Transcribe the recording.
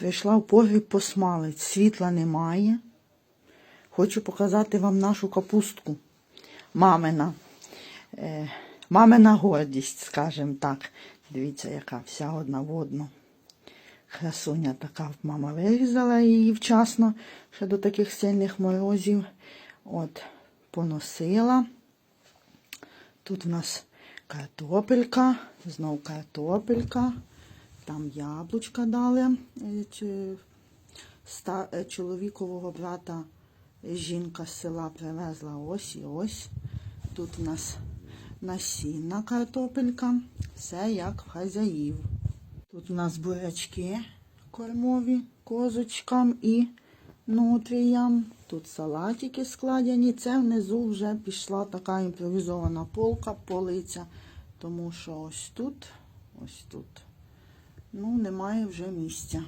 Прийшла в погріб посмалець, світла немає. Хочу показати вам нашу капустку. Мамина. Е, мамина гордість, скажімо так. Дивіться, яка вся одна в одну. Красуня така мама вирізала її вчасно, ще до таких сильних морозів. От, поносила. Тут у нас картопелька, знов картопелька. Там яблучка дали. е, е, Чоловікового брата жінка з села привезла ось і ось. Тут у нас насінна картопелька. Все як хазяїв. Тут у нас бурячки кормові козочкам і нутріям. Тут салатики складені. Це внизу вже пішла така імпровізована полка, полиця. Тому що ось тут, ось тут, ну, немає вже місця.